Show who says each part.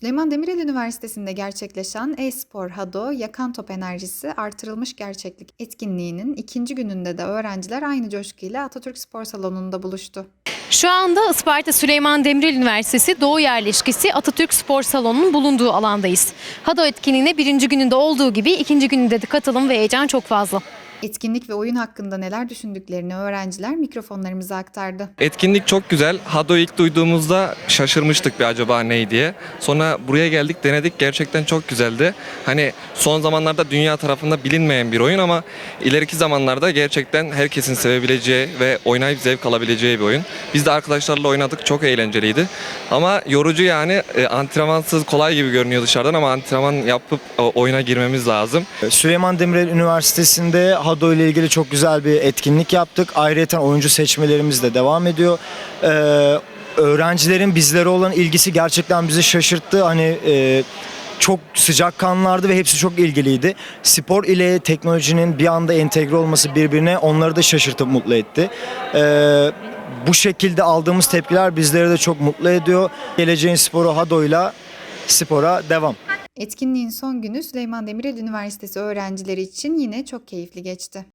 Speaker 1: Süleyman Demirel Üniversitesi'nde gerçekleşen e-spor Hado Yakan Top Enerjisi artırılmış gerçeklik etkinliğinin ikinci gününde de öğrenciler aynı coşkuyla Atatürk Spor Salonu'nda buluştu.
Speaker 2: Şu anda Isparta Süleyman Demirel Üniversitesi Doğu Yerleşkesi Atatürk Spor Salonu'nun bulunduğu alandayız. HADO etkinliğine birinci gününde olduğu gibi ikinci gününde de katılım ve heyecan çok fazla.
Speaker 1: Etkinlik ve oyun hakkında neler düşündüklerini öğrenciler mikrofonlarımıza aktardı.
Speaker 3: Etkinlik çok güzel. Hado ilk duyduğumuzda şaşırmıştık bir acaba ne diye. Sonra buraya geldik denedik gerçekten çok güzeldi. Hani son zamanlarda dünya tarafında bilinmeyen bir oyun ama ileriki zamanlarda gerçekten herkesin sevebileceği ve oynayıp zevk alabileceği bir oyun. Biz de arkadaşlarla oynadık çok eğlenceliydi. Ama yorucu yani e, antrenmansız kolay gibi görünüyor dışarıdan ama antrenman yapıp e, oyuna girmemiz lazım.
Speaker 4: Süleyman Demirel Üniversitesi'nde HADO ile ilgili çok güzel bir etkinlik yaptık. Ayrıca oyuncu seçmelerimiz de devam ediyor. Ee, öğrencilerin bizlere olan ilgisi gerçekten bizi şaşırttı. Hani e, çok sıcakkanlılardı ve hepsi çok ilgiliydi. Spor ile teknolojinin bir anda entegre olması birbirine onları da şaşırtıp mutlu etti. Ee, bu şekilde aldığımız tepkiler bizleri de çok mutlu ediyor. Geleceğin sporu HADO'yla spora devam.
Speaker 1: Etkinliğin son günü Süleyman Demirel Üniversitesi öğrencileri için yine çok keyifli geçti.